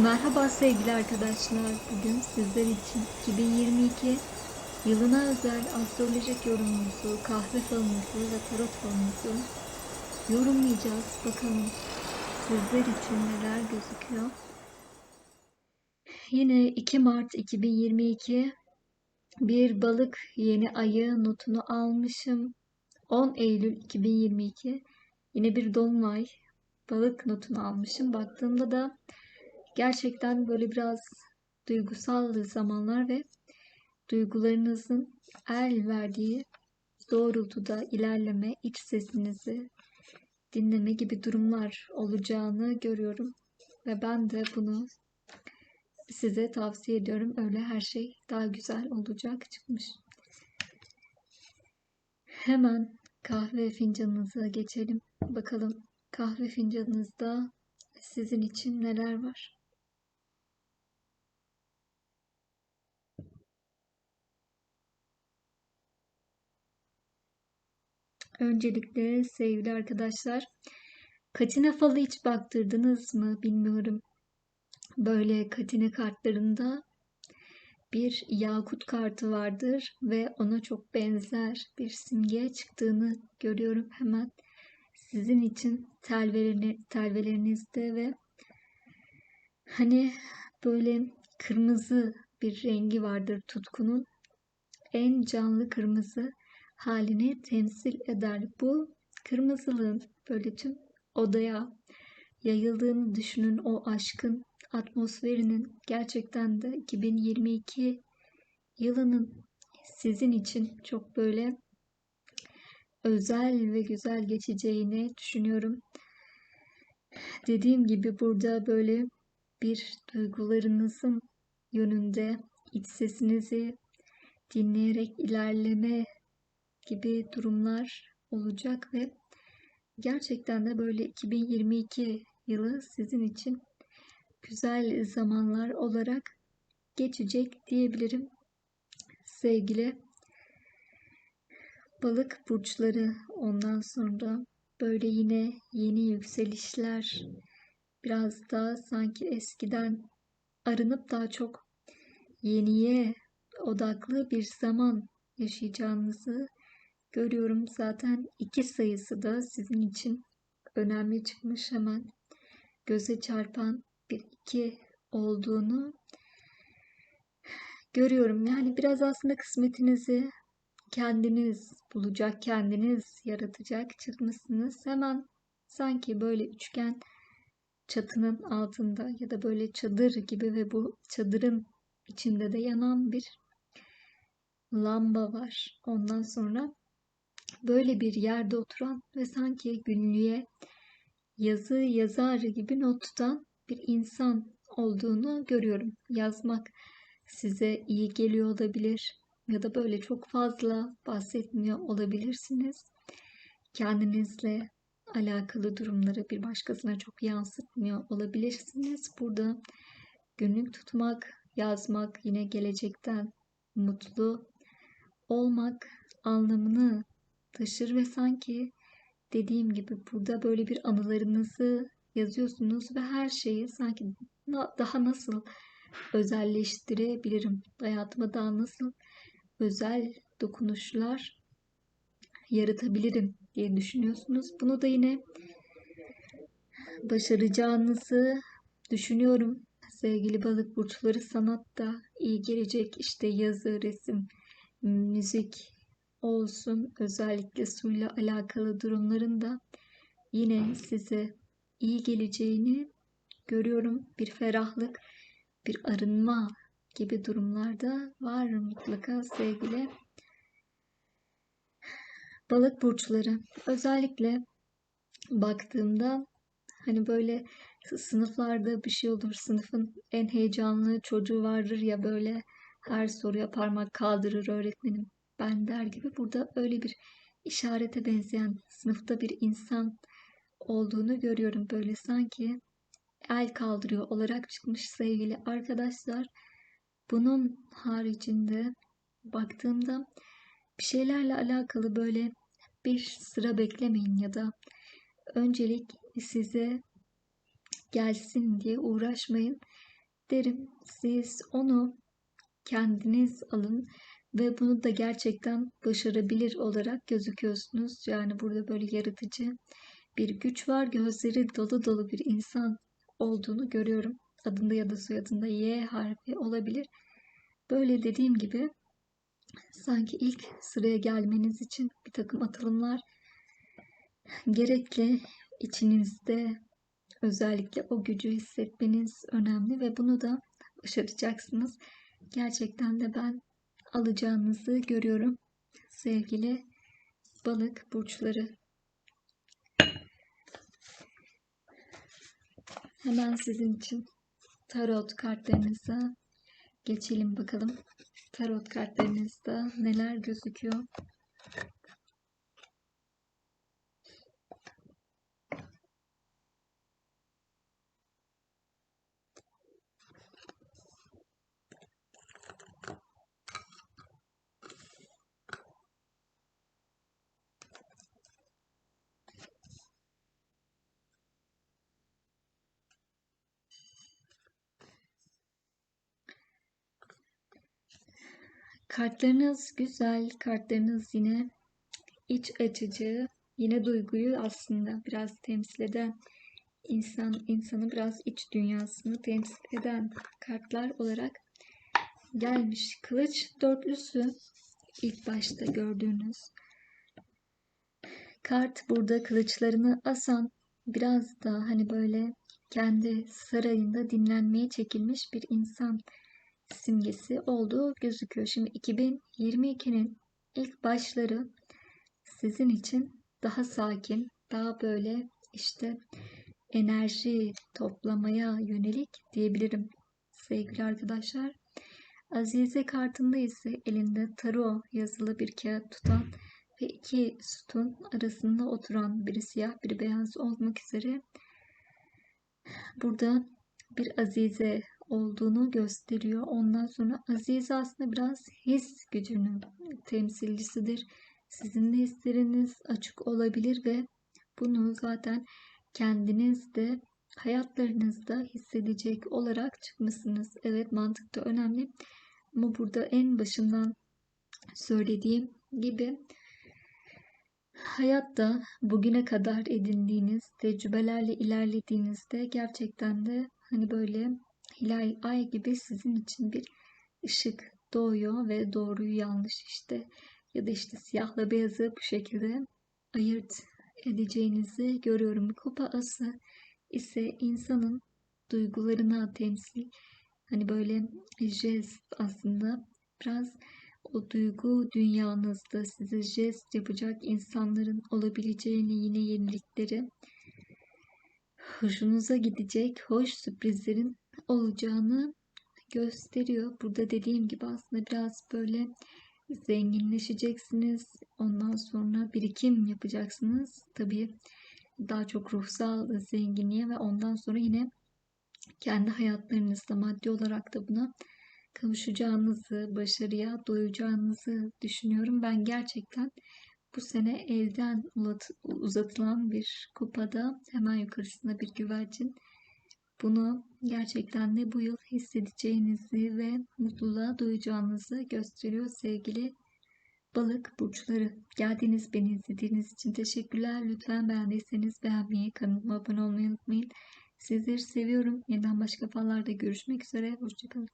Merhaba sevgili arkadaşlar. Bugün sizler için 2022 yılına özel astrolojik yorumumuzu, kahve falımızı ve tarot falımızı yorumlayacağız. Bakalım sizler için neler gözüküyor. Yine 2 Mart 2022 bir balık yeni ayı notunu almışım. 10 Eylül 2022 yine bir dolunay balık notunu almışım. Baktığımda da gerçekten böyle biraz duygusal zamanlar ve duygularınızın el verdiği doğrultuda ilerleme, iç sesinizi dinleme gibi durumlar olacağını görüyorum. Ve ben de bunu size tavsiye ediyorum. Öyle her şey daha güzel olacak çıkmış. Hemen kahve fincanınıza geçelim. Bakalım kahve fincanınızda sizin için neler var? Öncelikle sevgili arkadaşlar, Katine falı hiç baktırdınız mı bilmiyorum. Böyle Katine kartlarında bir yakut kartı vardır ve ona çok benzer bir simge çıktığını görüyorum hemen sizin için telvelerini, telvelerinizde ve hani böyle kırmızı bir rengi vardır tutkunun en canlı kırmızı halini temsil eder. Bu kırmızılığın böyle tüm odaya yayıldığını düşünün o aşkın atmosferinin gerçekten de 2022 yılının sizin için çok böyle özel ve güzel geçeceğini düşünüyorum. Dediğim gibi burada böyle bir duygularınızın yönünde iç sesinizi dinleyerek ilerleme gibi durumlar olacak ve gerçekten de böyle 2022 yılı sizin için güzel zamanlar olarak geçecek diyebilirim. Sevgili balık burçları ondan sonra böyle yine yeni yükselişler biraz daha sanki eskiden arınıp daha çok yeniye odaklı bir zaman yaşayacağınızı görüyorum. Zaten iki sayısı da sizin için önemli çıkmış hemen göze çarpan bir iki olduğunu görüyorum. Yani biraz aslında kısmetinizi kendiniz bulacak, kendiniz yaratacak çıkmışsınız. Hemen sanki böyle üçgen çatının altında ya da böyle çadır gibi ve bu çadırın içinde de yanan bir lamba var. Ondan sonra böyle bir yerde oturan ve sanki günlüğe yazı yazar gibi not tutan bir insan olduğunu görüyorum. Yazmak size iyi geliyor olabilir ya da böyle çok fazla bahsetmiyor olabilirsiniz. Kendinizle alakalı durumları bir başkasına çok yansıtmıyor olabilirsiniz. Burada günlük tutmak, yazmak yine gelecekten mutlu olmak anlamını taşır ve sanki dediğim gibi burada böyle bir anılarınızı yazıyorsunuz ve her şeyi sanki daha nasıl özelleştirebilirim? Hayatıma daha nasıl özel dokunuşlar yaratabilirim diye düşünüyorsunuz. Bunu da yine başaracağınızı düşünüyorum. Sevgili balık burçları sanatta iyi gelecek işte yazı, resim, müzik olsun özellikle suyla alakalı durumlarında yine size iyi geleceğini görüyorum. Bir ferahlık, bir arınma gibi durumlarda var mutlaka sevgili balık burçları. Özellikle baktığımda hani böyle sınıflarda bir şey olur. Sınıfın en heyecanlı çocuğu vardır ya böyle her soruya parmak kaldırır öğretmenim ben der gibi burada öyle bir işarete benzeyen sınıfta bir insan olduğunu görüyorum. Böyle sanki el kaldırıyor olarak çıkmış sevgili arkadaşlar. Bunun haricinde baktığımda bir şeylerle alakalı böyle bir sıra beklemeyin ya da öncelik size gelsin diye uğraşmayın derim. Siz onu kendiniz alın ve bunu da gerçekten başarabilir olarak gözüküyorsunuz. Yani burada böyle yaratıcı bir güç var. Gözleri dolu dolu bir insan olduğunu görüyorum. Adında ya da soyadında Y harfi olabilir. Böyle dediğim gibi sanki ilk sıraya gelmeniz için bir takım atılımlar gerekli içinizde özellikle o gücü hissetmeniz önemli ve bunu da başaracaksınız. Gerçekten de ben alacağınızı görüyorum sevgili balık burçları. Hemen sizin için tarot kartlarınıza geçelim bakalım. Tarot kartlarınızda neler gözüküyor? Kartlarınız güzel, kartlarınız yine iç açıcı, yine duyguyu aslında biraz temsil eden insan insanı biraz iç dünyasını temsil eden kartlar olarak gelmiş. Kılıç dörtlüsü ilk başta gördüğünüz kart burada kılıçlarını asan biraz da hani böyle kendi sarayında dinlenmeye çekilmiş bir insan simgesi olduğu gözüküyor. Şimdi 2022'nin ilk başları sizin için daha sakin, daha böyle işte enerji toplamaya yönelik diyebilirim sevgili arkadaşlar. Azize kartında ise elinde taro yazılı bir kağıt tutan ve iki sütun arasında oturan biri siyah biri beyaz olmak üzere burada bir azize olduğunu gösteriyor. Ondan sonra Azize aslında biraz his gücünün temsilcisidir. Sizin de hisleriniz açık olabilir ve bunu zaten kendiniz de hayatlarınızda hissedecek olarak çıkmışsınız. Evet mantık da önemli. Ama burada en başından söylediğim gibi hayatta bugüne kadar edindiğiniz tecrübelerle ilerlediğinizde gerçekten de hani böyle hilal ay gibi sizin için bir ışık doğuyor ve doğruyu yanlış işte ya da işte siyahla beyazı bu şekilde ayırt edeceğinizi görüyorum. Kupa ası ise insanın duygularına temsil hani böyle jest aslında biraz o duygu dünyanızda size jest yapacak insanların olabileceğini yine yenilikleri hoşunuza gidecek hoş sürprizlerin olacağını gösteriyor. Burada dediğim gibi aslında biraz böyle zenginleşeceksiniz. Ondan sonra birikim yapacaksınız. Tabii daha çok ruhsal zenginliğe ve ondan sonra yine kendi hayatlarınızda maddi olarak da buna kavuşacağınızı, başarıya doyacağınızı düşünüyorum. Ben gerçekten bu sene elden uzatılan bir kupada hemen yukarısında bir güvercin bunu gerçekten de bu yıl hissedeceğinizi ve mutluluğa duyacağınızı gösteriyor sevgili balık burçları. Geldiğiniz beni izlediğiniz için teşekkürler. Lütfen beğendiyseniz beğenmeyi, kanalıma abone olmayı unutmayın. Sizleri seviyorum. Yeniden başka fallarda görüşmek üzere. Hoşçakalın.